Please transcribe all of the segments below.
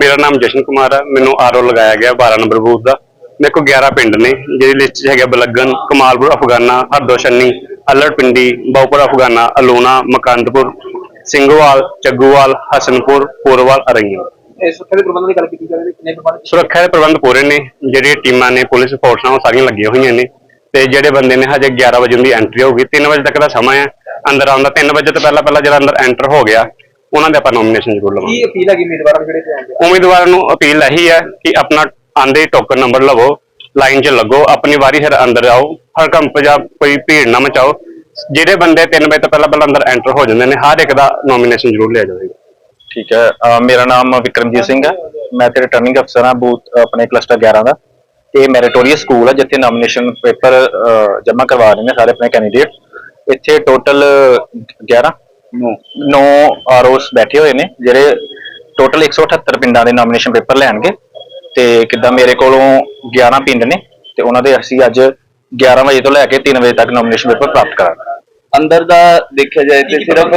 ਮੇਰਾ ਨਾਮ ਜਸ਼ਨ ਕੁਮਾਰ ਹੈ ਮੈਨੂੰ ਆਰਓ ਲਗਾਇਆ ਗਿਆ 12 ਨੰਬਰ ਬੂਥ ਦਾ। ਮੇਰੇ ਕੋਲ 11 ਪਿੰਡ ਨੇ ਜਿਹਦੀ ਲਿਸਟ 'ਚ ਹੈਗੇ ਬਲੱਗਣ ਕਮਾਲਪੁਰ ਅਫਗਾਨਾ ਹਰਦੋਸ਼ਨੀ ਅਲੜ ਪਿੰਡੀ ਬਹੁਪੁਰ ਅਫਗਾਨਾ ਅਲੂਣਾ ਮਕੰਦਪੁਰ ਸਿੰਘੋਵਾਲ ਚੱਗੂਵਾਲ ਹਸਨਪੁਰ ਪੂਰਵਾਲ ਅਰਈਆਂ ਸੁੱਖੇ ਦੇ ਪ੍ਰਬੰਧਨ ਦੀ ਗੱਲ ਕੀਤੀ ਜਾਵੇ ਕਿੰਨੇ ਪ੍ਰਬੰਧ? ਸੁਰੱਖਿਆ ਦੇ ਪ੍ਰਬੰਧ ਪੂਰੇ ਨੇ ਜਿਹੜੀਆਂ ਟੀਮਾਂ ਨੇ ਪੁਲਿਸ ਫੋਰਸਾਂ ਉਹ ਸਾਰੀਆਂ ਲੱਗੀਆਂ ਹੋਈਆਂ ਨੇ। ਤੇ ਜਿਹੜੇ ਬੰਦੇ ਨੇ ਹਜੇ 11 ਵਜੇ ਦੀ ਐਂਟਰੀ ਹੋਊਗੀ 3 ਵਜੇ ਤੱਕ ਦਾ ਸਮਾਂ ਹੈ। ਅੰਦਰ ਆਉਣ ਦਾ 3 ਵਜੇ ਤੋਂ ਪਹਿਲਾਂ ਪਹਿਲਾਂ ਜਿਹੜਾ ਅੰਦਰ ਐਂਟਰ ਹੋ ਗਿਆ ਉਹਨਾਂ ਦੇ ਆਪਾਂ ਨੋਮੀਨੇਸ਼ਨ ਜ਼ਰੂਰ ਲਵਾਂਗੇ। ਕੀ ਅਪੀਲ ਹੈਗੀ ਉਮੀਦਵਾਰਾਂ ਨੂੰ ਜਿਹੜੇ ਤੇ ਆਉਂਦੇ ਆ? ਉਮੀਦਵਾਰਾਂ ਨੂੰ ਅਪੀਲ ਇਹੀ ਹੈ ਕਿ ਆਪਣਾ ਆਂਦੇ ਟੋਕਨ ਨੰਬਰ ਲਵੋ ਲਾਈਨ 'ਚ ਲੱਗੋ ਆਪਣੀ ਵਾਰੀ ਸਿਰ ਅੰਦਰ ਆਓ ਹਰ ਕੰਪ ਜਾਂ ਕੋਈ ਭੀੜ ਨਾ ਮਚਾਓ। ਜਿਹੜੇ ਬੰਦੇ 3 ਵਜੇ ਤੋਂ ਪਹਿਲਾਂ ਪਹਿਲਾਂ ਅੰਦਰ ਐਂਟਰ ਹੋ ਜਾਂਦੇ ਨੇ ਹਰ ਇੱਕ ਦਾ ਨੋਮੀਨੇਸ਼ਨ ਜ਼ਰੂਰ ਲਿਆ ਜਾਵੇਗਾ। ਠੀਕ ਹੈ ਅਹ ਮੇਰਾ ਨਾਮ ਵਿਕਰਮਜੀਤ ਸਿੰਘ ਹੈ। ਮੈਂ ਤੇ ਰਿਟਰਨਿੰਗ ਅਫਸਰ ਹਾਂ ਬੂਥ ਆਪਣੇ ਕਲਸਟਰ 11 ਦਾ। ਤੇ ਮੈਰਿਟੋਰੀਅਸ ਸਕੂਲ ਹੈ ਜਿੱਥੇ ਨੋਮੀਨੇਸ਼ਨ ਪੇਪਰ ਜਮ੍ਹਾਂ ਕਰਵਾ ਰਹੇ ਨੇ ਸਾਰੇ ਆਪਣੇ ਕੈਂਡੀਡੇਟ ਇੱਥੇ ਟੋਟਲ 11 9 ਆਰਓਸ ਬੈਠੇ ਹੋਏ ਨੇ ਜਿਹੜੇ ਟੋਟਲ 178 ਪਿੰਡਾਂ ਦੇ ਨੋਮੀਨੇਸ਼ਨ ਪੇਪਰ ਲੈਣਗੇ। ਤੇ ਕਿੱਦਾਂ ਮੇਰੇ ਕੋਲੋਂ 11 ਪਿੰਡ ਨੇ ਤੇ ਉਹਨਾਂ ਦੇ ਅਸੀਂ ਅੱਜ 11 ਵਜੇ ਤੋਂ ਲੈ ਕੇ 3 ਵਜੇ ਤੱਕ ਨੋਮੀਨੇਸ਼ਨ ਪੇਪਰ ਪ੍ਰਾਪਤ ਕਰਾਂਗੇ। ਅੰਦਰ ਦਾ ਦੇਖਿਆ ਜਾਏ ਤੇ ਸਿਰਫ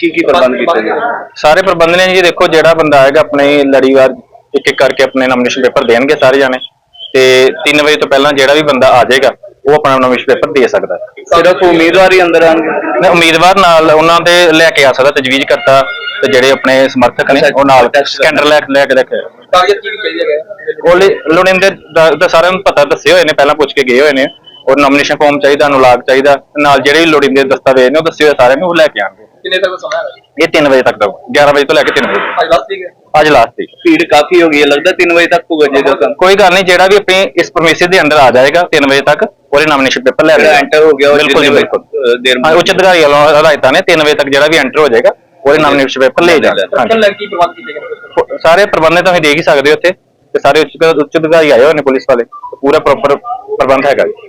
ਕੀ ਕੀ ਪ੍ਰਬੰਧ ਕੀਤੇ ਗਏ? ਸਾਰੇ ਪ੍ਰਬੰਧ ਨੇ ਜੀ ਦੇਖੋ ਜਿਹੜਾ ਬੰਦਾ ਆਏਗਾ ਆਪਣੇ ਲੜੀਵਾਰ ਇੱਕ ਇੱਕ ਕਰਕੇ ਆਪਣੇ ਨੋਮੀਨੇਸ਼ਨ ਪੇਪਰ ਦੇਣਗੇ ਸਾਰੇ ਜਾਣੇ। ਤੇ 3 ਵਜੇ ਤੋਂ ਪਹਿਲਾਂ ਜਿਹੜਾ ਵੀ ਬੰਦਾ ਆ ਜਾਏਗਾ ਉਹ ਆਪਣਾ ਨੋਮੀਨੇਸ਼ਨ ਪੇਪਰ ਦੇ ਸਕਦਾ। ਹੈ ਸਿਰਫ ਉਮੀਦਵਾਰ ਹੀ ਅੰਦਰ ਆਣਗੇ ਨਹੀਂ, ਉਮੀਦਵਾਰ ਨਾਲ ਉਹਨਾਂ ਦੇ ਲੈ ਕੇ ਆ ਸਕਦਾ ਤਜਵੀਜ਼ ਕਰਤਾ ਤੇ ਜਿਹੜੇ ਆਪਣੇ ਸਮਰਥਕ ਨੇ ਉਹ ਨਾਲ ਸਕੈਂਡਰ ਲੈ ਲੈ ਕੇ ਰੱਖੇ ਕਾਗਜ਼ਾਤ ਕੀ ਕੀ ਚਾਹੀਦੇ ਹੈਗੇ? ਕੋਲੇ ਲੋੜਿੰਦੇ ਦਾ ਦਾ ਸਾਰਿਆਂ ਨੂੰ ਪਤਾ ਦੱਸੇ ਹੋਏ ਨੇ ਪਹਿਲਾਂ ਪੁੱਛ ਕੇ ਗਏ ਹੋਏ ਨੇ। ਔਰ ਨੋਮੀਨੇਸ਼ਨ ਫਾਰਮ ਚਾਹੀਦਾ ਅਨੁਲਾਗ ਚਾਹੀਦਾ ਨਾਲ ਜਿਹੜੇ ਵੀ ਲੋੜਿੰਦੇ ਦਸਤਾਵੇਜ਼ ਨੇ ਉਹ ਦੱਸੇ ਹੋਏ ਸਾਰਿਆਂ ਨੂੰ ਉਹ ਲੈ ਕੇ ਆਣਗੇ ਕਿੰਨੇ ਤੱਕ ਸਮਾਂ ਹੈਗਾ? ਇਹ 3 ਵਜੇ ਤੱਕ ਦਾ 11 ਵਜੇ ਤੋਂ ਲੈ ਕੇ 3 ਵਜੇ ਅੱਜ ਲਾਸਟ ਠੀਕ ਹੈ। ਅੱਜ ਲਾਸਟ ਤਰੀਕ ਭੀੜ ਕਾਫੀ ਹੋ ਗਈ ਹੈ ਲੱਗਦਾ 3 ਵਜੇ ਤੱਕ ਹੋਊਗਾ ਜੇ ਕੰਮ। ਕੋਈ ਗੱਲ ਨਹੀਂ ਜਿਹੜਾ ਵੀ ਆਪਣੇ ਇਸ ਪਰਮਿਸ਼ਨ ਦੇ ਅੰਦਰ ਆ ਜਾਏਗਾ 3 ਵਜੇ ਤੱਕ ਉਹਦੇ ਨਾਮੀਨੇਸ਼ਨ ਪੇਪਰ ਲੈ ਲਏਗਾ ਐਂਟਰ ਹੋ ਗਿਆ ਉਹ ਬਿਲਕੁਲ ਜੀ ਬਿਲਕੁਲ। ਦੇਰ ਹਾਂ ਉੱਚ ਅਧਿਕਾਰੀ ਵੱਲੋਂ ਹਦਾਇਤਾਂ ਨੇ 3 ਵਜੇ ਤੱਕ ਜਿਹੜਾ ਵੀ ਐਂਟਰ ਹੋ ਜਾਏਗਾ ਉਹਦੇ ਨਾਮੀਨੇਸ਼ਨ ਪੇਪਰ ਲੈ ਜਾਣਾ ਪ੍ਰਬੰਧ ਕੀਤੇ ਗਏ ਸਾਰੇ ਪ੍ਰਬੰਧ ਤੁਸੀਂ ਦੇਖ ਹੀ ਸਕਦੇ ਹੋ ਉੱਥੇ ਤੇ ਸਾਰੇ ਉੱਚ ਉੱਚ ਅਧਿਕਾਰੀ ਆਏ ਹੋਏ ਨੇ ਪੁਲਿਸ ਵਾਲੇ ਪੂਰਾ ਪ੍ਰੋਪਰ ਪ੍ਰਬੰਧ ਹੈਗਾ ਜੀ।